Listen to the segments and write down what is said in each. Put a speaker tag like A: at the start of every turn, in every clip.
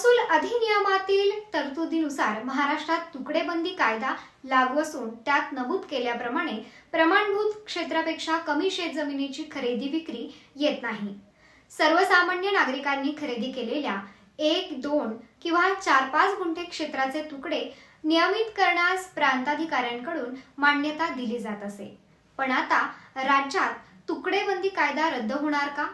A: महसूल अधिनियमातील तरतुदीनुसार महाराष्ट्रात तुकडेबंदी कायदा लागू असून त्यात नमूद केल्याप्रमाणे प्रमाणभूत क्षेत्रापेक्षा कमी शेतजमिनीची खरेदी विक्री येत नाही. सर्वसामान्य नागरिकांनी खरेदी केलेल्या एक दोन किंवा चार पाच गुंठे क्षेत्राचे तुकडे नियमित करण्यास प्रांताधिकाऱ्यांकडून मान्यता दिली जात असे. पण आता राज्यात तुकडेबंदी कायदा रद्द होणार का?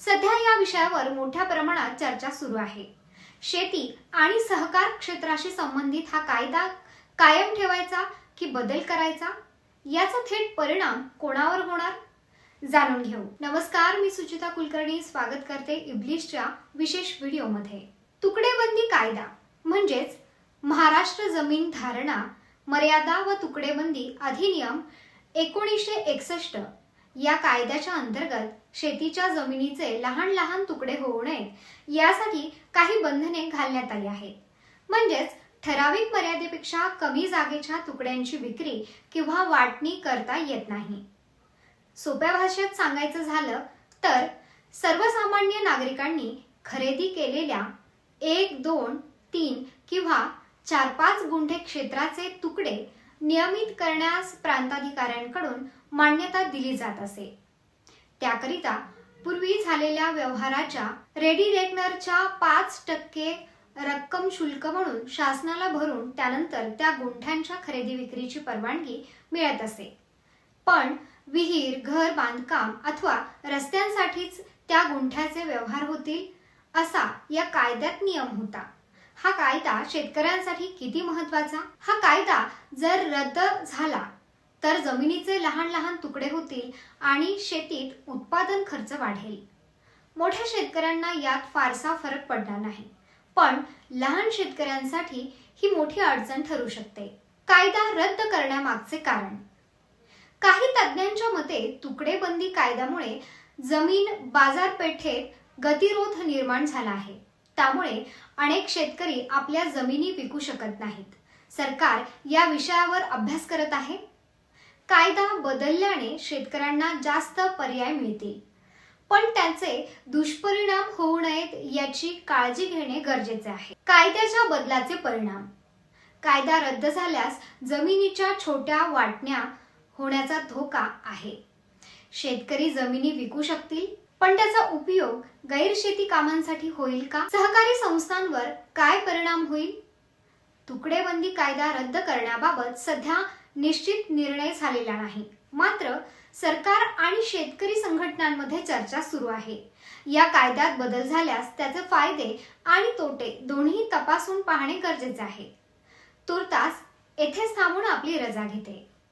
A: सध्या या विषयावर मोठ्या प्रमाणात चर्चा सुरू आहे. शेती आणि सहकार क्षेत्राशी संबंधित हा कायदा कायम ठेवायचा की बदल करायचा? याचा थेट परिणाम कोणावर होणार? जाणून घेऊ. नमस्कार मी सुचिता कुलकर्णी. स्वागत करते इब्लिशच्या विशेष व्हिडिओमध्ये. तुकडेबंदी कायदा म्हणजेच महाराष्ट्र जमीन धारणा मर्यादा व तुकडेबंदी अधिनियम एकोणीसशे एकसष्ट या कायद्याच्या अंतर्गत शेतीच्या जमिनीचे लहान लहान तुकडे होऊ नयेत. यासाठी काही बंधने घालण्यात आली आहेत. म्हणजेच ठराविक मर्यादेपेक्षा कमी जागेच्या तुकड्यांची विक्री किंवा वाटणी करता येत नाही. सोप्या भाषेत सांगायचं झालं तर सर्वसामान्य नागरिकांनी खरेदी केलेल्या एक दोन तीन किंवा चार पाच गुंठे क्षेत्राचे तुकडे नियमित करण्यास प्रांताधिकाऱ्यांकडून मान्यता दिली जात असे. त्याकरिता पूर्वी झालेल्या व्यवहाराच्या रेडी रेकनरच्या पाच टक्के रक्कम शुल्क म्हणून शासनाला भरून त्यानंतर त्या गुंठ्यांच्या खरेदी विक्रीची परवानगी मिळत असे. पण विहीर घर बांधकाम अथवा रस्त्यांसाठीच त्या गुंठ्याचे व्यवहार होतील असा या कायद्यात नियम होता. हा कायदा शेतकऱ्यांसाठी किती महत्त्वाचा हा कायदा जर रद्द झाला तर जमिनीचे लहान लहान तुकडे होतील आणि शेतीत उत्पादन खर्च वाढेल. मोठ्या शेतकऱ्यांना यात फारसा फरक पडणार नाही. पण लहान शेतकऱ्यांसाठी ही मोठी अडचण ठरू शकते. कायदा रद्द करण्यामागचे कारण. काही तज्ज्ञांच्या मते तुकडेबंदी कायद्यामुळे जमीन बाजारपेठेत गतिरोध निर्माण झाला आहे. त्यामुळे अनेक शेतकरी आपल्या जमिनी विकू शकत नाहीत. सरकार या विषयावर अभ्यास करत आहे? कायदा बदलल्याने शेतकऱ्यांना जास्त पर्याय मिळतील. पण त्याचे दुष्परिणाम होऊ नयेत याची काळजी घेणे गरजेचे आहे. कायद्याच्या बदलाचे परिणाम. कायदा रद्द झाल्यास जमिनीच्या छोट्या वाटण्या होण्याचा धोका आहे. शेतकरी जमिनी विकू शकतील पण त्याचा उपयोग गैरशेती कामांसाठी होईल का? सहकारी संस्थांवर काय परिणाम होईल? तुकडेबंदी कायदा रद्द करण्याबाबत सध्या निश्चित निर्णय झालेला नाही. मात्र सरकार आणि शेतकरी संघटनांमध्ये चर्चा सुरू आहे. या कायद्यात बदल झाल्यास त्याचे फायदे आणि तोटे दोन्ही तपासून पाहणे गरजेचे आहे. तुर्तास येथेच थांबून आपली रजा घेते.